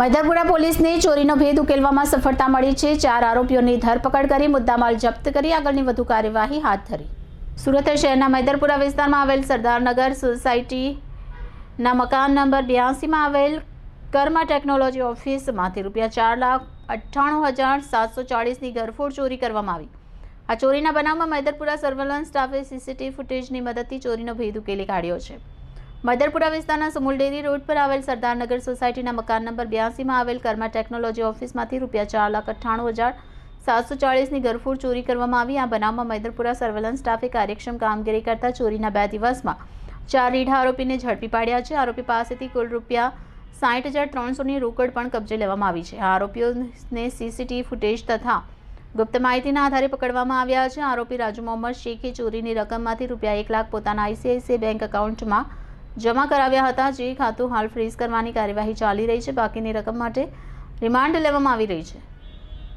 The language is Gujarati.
મૈદરપુરા પોલીસને ચોરીનો ભેદ ઉકેલવામાં સફળતા મળી છે. ચાર આરોપીઓની ધરપકડ કરી મુદ્દામાલ જપ્ત કરી આગળની વધુ કાર્યવાહી હાથ ધરી. સુરત શહેરના મૈદરપુરા વિસ્તારમાં આવેલ સરદારનગર સોસાયટીના મકાન નંબર બ્યાસીમાં આવેલ કર્મા ટેકનોલોજી ઓફિસમાંથી રૂપિયા ચાર લાખ અઠ્ઠાણું હજાર સાતસો ચાળીસની ગરફોડ ચોરી કરવામાં આવી. આ ચોરીના બનાવમાં મૈદરપુરા સર્વેલન્સ સ્ટાફે સીસીટીવી ફૂટેજની મદદથી ચોરીનો ભેદ ઉકેલી કાઢ્યો છે. મૈદરપુરા વિસ્તારના સુમુલ ડેરી રોડ પર આવેલ સરદારનગર સોસાયટીના મકાન નંબર બ્યાસીમાં આવેલ કર્મા ટેકનોલોજી ઓફિસમાંથી રૂપિયા ચાર લાખ અઠ્ઠાણું હજાર સાતસો ચાળીસની ગરફોડ ચોરી કરવામાં આવી. આ બનાવમાં મૈદરપુરા સર્વેલન્સ સ્ટાફે કાર્યક્ષમ કામગીરી કરતા ચોરીના બે દિવસમાં ચાર રીઢા આરોપીને ઝડપી પાડ્યા છે. આરોપી પાસેથી કુલ રૂપિયા સાઠ હજાર ત્રણસોની રોકડ પણ કબજે લેવામાં આવી છે. આરોપીઓને સીસીટીવી ફૂટેજ તથા ગુપ્ત માહિતીના આધારે પકડવામાં આવ્યા છે. આરોપી રાજુ મોહમ્મદ શેખે ચોરીની રકમમાંથી રૂપિયા એક લાખ પોતાના આઈસીઆઈસીઆઈ બેંક એકાઉન્ટમાં જમા કરાવ્યા હતા, જે ખાતું હાલ ફ્રીઝ કરવાની કાર્યવાહી ચાલી રહી છે. બાકીની રકમ માટે રિમાન્ડ લેવામાં આવી રહી છે.